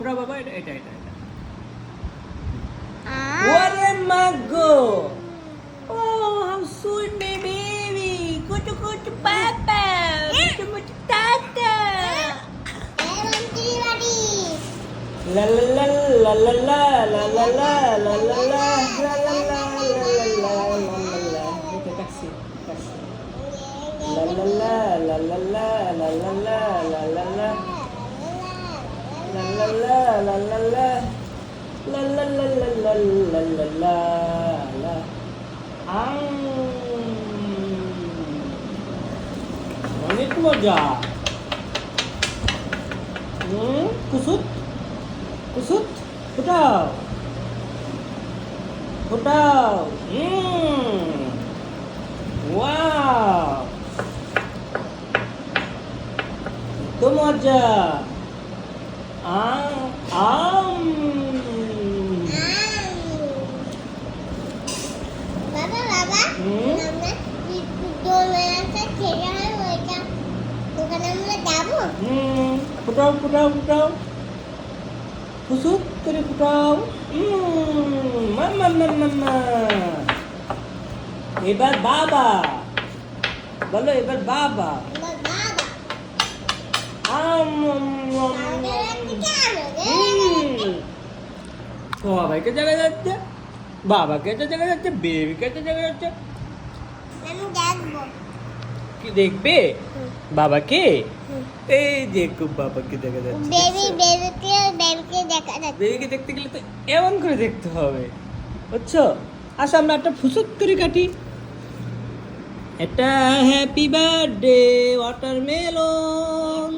ফুটাও বাবা এটা এটা এটা এটা Ah. ওরে মাগো ও how sweet baby Kuchu Kuchu papa Kuchu Kuchu tata La la la la la la la la la la la la la la la la la la la অনেক মজা হুম কুসুত কুসুত ফুটাও ফুটাও হুম ওয়াও তো মজা আম। বাবা বাবা ফুটাও ফুটাও ফুটাও। ফুসুক করে ফুটাও। মাম্মা মাম্মা এবার বাবা। বলো এবার বাবা। সবাইকে জায়গা যাচ্ছে। বাবাকে একটা জায়গা যাচ্ছে, বেবিকে একটা জায়গা যাচ্ছে। কি দেখবে। বাবাকে? এই খুব বাবাকে দেখা যাচ্ছে বেবি বেবিকে বেবিকে দেখা যাচ্ছে বেবিকে দেখতে গেলে তো এমন করে দেখতে হবে, বুঝছ? আসো আমরা একটা ফুসুক করে কাটি। একটা happy birthday watermelon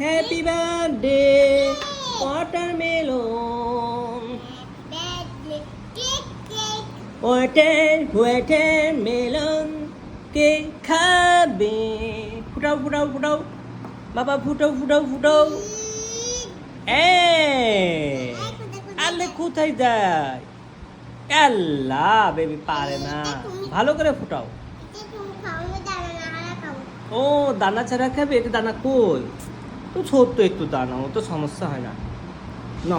happy birthday watermelon cake water watermelon কে খাবে? ফুটাও ফুটাও ফুটাও। বাবা ফুটাও ফুটাও ফুটাও। এ আলে কোথায় যায়? আল্লাহ বেবি পারে না। ভালো করে ফুটাও। ও দানা ছাড়া খাবে? এটা দানা কই? তো ছোট্ট একটু দানা ও তো সমস্যা হয় না। ন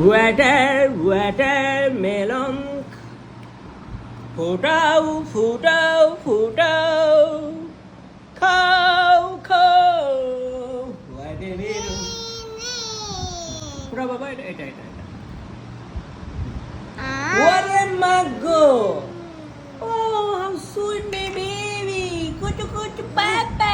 ওয়াটার ওয়াটার মেলন ফুটাও ফুটাও ফুটাও que!